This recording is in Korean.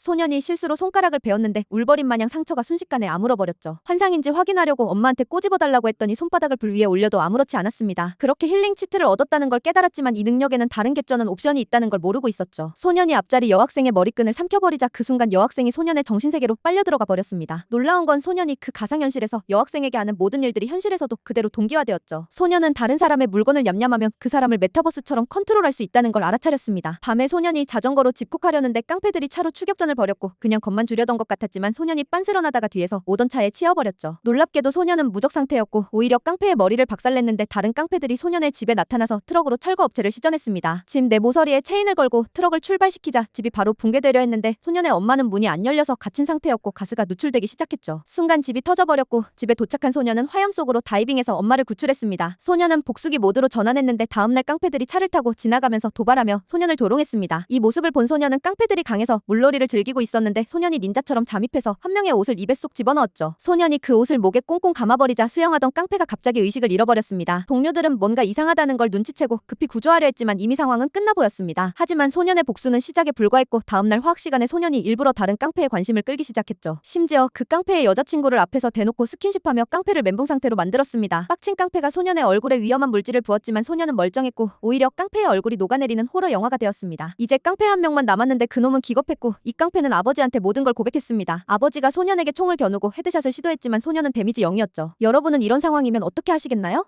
소년이 실수로 손가락을 베었는데 울버린 마냥 상처가 순식간에 아물어버렸죠. 환상인지 확인하려고 엄마한테 꼬집어달라고 했더니 손바닥을 불 위에 올려도 아무렇지 않았습니다. 그렇게 힐링 치트를 얻었다는 걸 깨달았지만 이 능력에는 다른 개쩌는 옵션이 있다는 걸 모르고 있었죠. 소년이 앞자리 여학생의 머리끈을 삼켜버리자 그 순간 여학생이 소년의 정신세계로 빨려 들어가 버렸습니다. 놀라운 건 소년이 그 가상현실에서 여학생에게 하는 모든 일들이 현실에서도 그대로 동기화되었죠. 소년은 다른 사람의 물건을 냠냠하며 그 사람을 메타버스처럼 컨트롤할 수 있다는 걸 알아차렸습니다. 밤에 소년이 자전거로 집콕하려는데 깡패들이 차로 추격전 을 벌였고 그냥 겁만 주려던 것 같았지만 소년이 빤스런하다가 뒤에서 오던 차에 치여버렸죠. 놀랍게도 소년은 무적 상태였고 오히려 깡패의 머리를 박살냈는데 다른 깡패들이 소년의 집에 나타나서 트럭으로 철거 업체를 시전했습니다. 집 내 모서리에 체인을 걸고 트럭을 출발시키자 집이 바로 붕괴되려 했는데 소년의 엄마는 문이 안 열려서 갇힌 상태였고 가스가 누출되기 시작했죠. 순간 집이 터져버렸고 집에 도착한 소년은 화염 속으로 다이빙해서 엄마를 구출했습니다. 소년은 복수기 모드로 전환했는데 다음날 깡패들이 차를 타고 지나가면서 도발하며 소년을 조롱했습니다. 이 모습을 본 소년은 깡패들이 강해서 물놀이를 즐 기고 있었는데 소년이 닌자처럼 잠입해서 한 명의 옷을 입에 쏙 집어넣었죠. 소년이 그 옷을 목에 꽁꽁 감아버리자 수영하던 깡패가 갑자기 의식을 잃어버렸습니다. 동료들은 뭔가 이상하다는 걸 눈치채고 급히 구조하려 했지만 이미 상황은 끝나 보였습니다. 하지만 소년의 복수는 시작에 불과했고 다음날 화학 시간에 소년이 일부러 다른 깡패의 관심을 끌기 시작했죠. 심지어 그 깡패의 여자친구를 앞에서 대놓고 스킨십하며 깡패를 멘붕 상태로 만들었습니다. 빡친 깡패가 소년의 얼굴에 위험한 물질을 부었지만 소년은 멀쩡했고 오히려 깡패의 얼굴이 녹아내리는 호러 영화가 되었습니다. 이제 깡패 한 명만 남았는데 그놈은 기겁했고 이 깡 패는 아버지한테 모든 걸 고백했습니다. 아버지가 소년에게 총을 겨누고 헤드샷을 시도했지만 소년은 데미지 0이었죠. 여러분은 이런 상황이면 어떻게 하시겠나요?